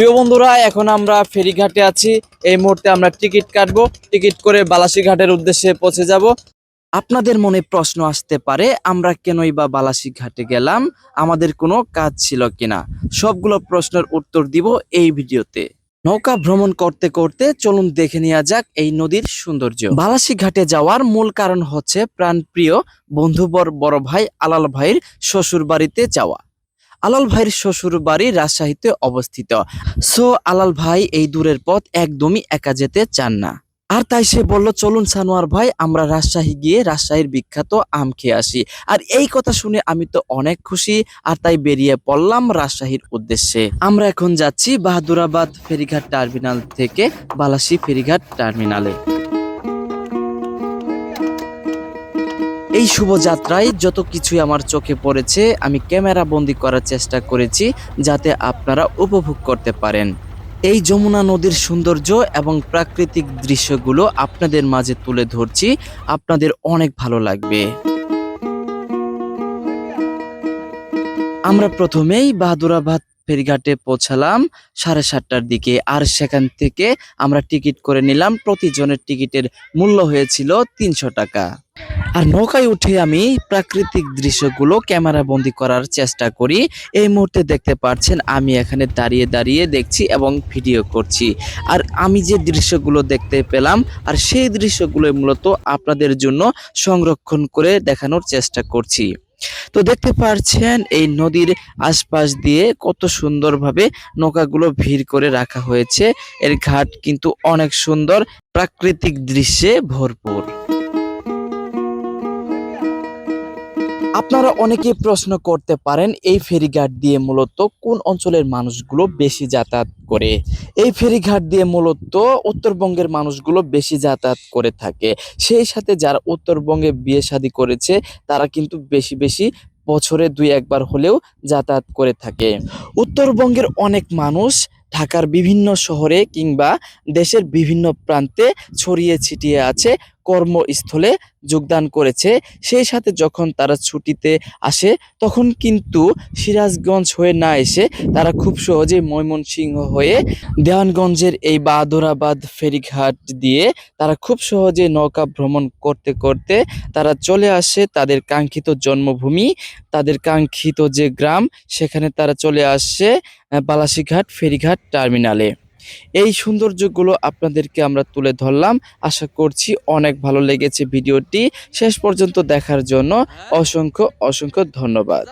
প্রিয় বন্ধুরা, এখন আমরা ফেরিঘাটে আছি। এই মুহূর্তে আমরা টিকিট কাটবো। টিকিট করে বালাসী ঘাটের উদ্দেশ্যে পৌঁছে যাব। আপনাদের মনে প্রশ্ন আসতে পারে, আমরা কেনই বা বালাসী ঘাটে গেলাম? আমাদের কোনো কাজ ছিল কিনা? সবগুলো প্রশ্নের উত্তর দিব এই ভিডিওতে। নৌকা ভ্রমণ করতে করতে চলুন দেখে নেওয়া যাক এই নদীর সৌন্দর্য। বালাসী ঘাটে যাওয়ার মূল কারণ হচ্ছে প্রাণপ্রিয় বন্ধুবর বড় ভাই আলাল ভাইয়ের শ্বশুর বাড়িতে যাওয়া। আলাল ভাইয়ের শ্বশুর বাড়ি রাজশাহীতে অবস্থিত। সো আলাল ভাই এই দূরের পথ একদমই একা যেতে চান না। আর তাই সে বলল, চলুন সানোয়ার ভাই, আমরা রাজশাহী গিয়ে রাজশাহীর বিখ্যাত আম খেয়ে আসি। আর এই কথা শুনে আমি তো অনেক খুশি, আর তাই বেরিয়ে পড়লাম রাজশাহীর উদ্দেশ্যে। আমরা এখন যাচ্ছি বাহাদুরাবাদ ফেরিঘাট টার্মিনাল থেকে বালাসী ফেরিঘাট টার্মিনালে। এই শুভযাত্রায় যত কিছুই আমার চোখে পড়েছে, আমি ক্যামেরা বন্দি করার চেষ্টা করেছি যাতে আপনারা উপভোগ করতে পারেন। এই যমুনা নদীর সৌন্দর্য এবং প্রাকৃতিক দৃশ্যগুলো আপনাদের মাঝে তুলে ধরছি। আপনাদের অনেক ভালো লাগবে। আমরা প্রথমেই বাহাদুরাবাদ ফেরিঘাটে পৌঁছালাম সাড়ে সাতটার দিকে। আর সেখান থেকে আমরা টিকিট করে নিলাম। প্রতিজনের টিকিটের মূল্য হয়েছিল তিনশো টাকা। আর নৌকায় উঠে আমি প্রাকৃতিক দৃশ্যগুলো ক্যামেরা বন্দি করার চেষ্টা করি। এই মুহূর্তে দেখতে পাচ্ছেন আমি এখানে দাঁড়িয়ে দাঁড়িয়ে দেখছি এবং ভিডিও করছি। আর আমি যে দৃশ্যগুলো দেখতে পেলাম, আর সেই দৃশ্যগুলো মূলত আপনাদের জন্য সংরক্ষণ করে দেখানোর চেষ্টা করছি। তো দেখতে পাচ্ছেন এই নদীর আশপাশ দিয়ে কত সুন্দরভাবে নৌকাগুলো ভিড় করে রাখা হয়েছে। এর ঘাট কিন্তু অনেক সুন্দর, প্রাকৃতিক দৃশ্যে ভরপুর। আপনারা অনেকেই প্রশ্ন করতে পারেন, এই ফেরিঘাট দিয়ে মূলত কোন অঞ্চলের মানুষগুলো বেশি যাতায়াত করে? এই ফেরিঘাট দিয়ে মূলত উত্তরবঙ্গের মানুষগুলো বেশি যাতায়াত করে থাকে। সেই সাথে যারা উত্তরবঙ্গে বিয়ে শাদী করেছে, তারা কিন্তু বেশি বেশি বছরে দুই একবার হলেও যাতায়াত করে থাকে। উত্তরবঙ্গের অনেক মানুষ ঢাকার বিভিন্ন শহরে কিংবা দেশের বিভিন্ন প্রান্তে ছড়িয়ে ছিটিয়ে আছে কর্মস্থলে যোগদান করেছে। সেই সাথে যখন তারা ছুটিতে আসে, তখন কিন্তু সিরাজগঞ্জ হয়ে না এসে তারা খুব সহজে ময়মনসিংহ হয়ে দেওয়ানগঞ্জের এই বাদরাবাদ ফেরিঘাট দিয়ে তারা খুব সহজে নৌকা ভ্রমণ করতে করতে তারা চলে আসে তাদের কাঙ্ক্ষিত জন্মভূমি, তাদের কাঙ্ক্ষিত যে গ্রাম, সেখানে তারা চলে আসে বালাসীঘাট ফেরিঘাট টার্মিনালে। এই সৌন্দর্যগুলো আপনাদেরকে আমরা তুলে ধরলাম। আশা করছি অনেক ভালো লেগেছে ভিডিওটি। শেষ পর্যন্ত দেখার জন্য অসংখ্য অসংখ্য ধন্যবাদ।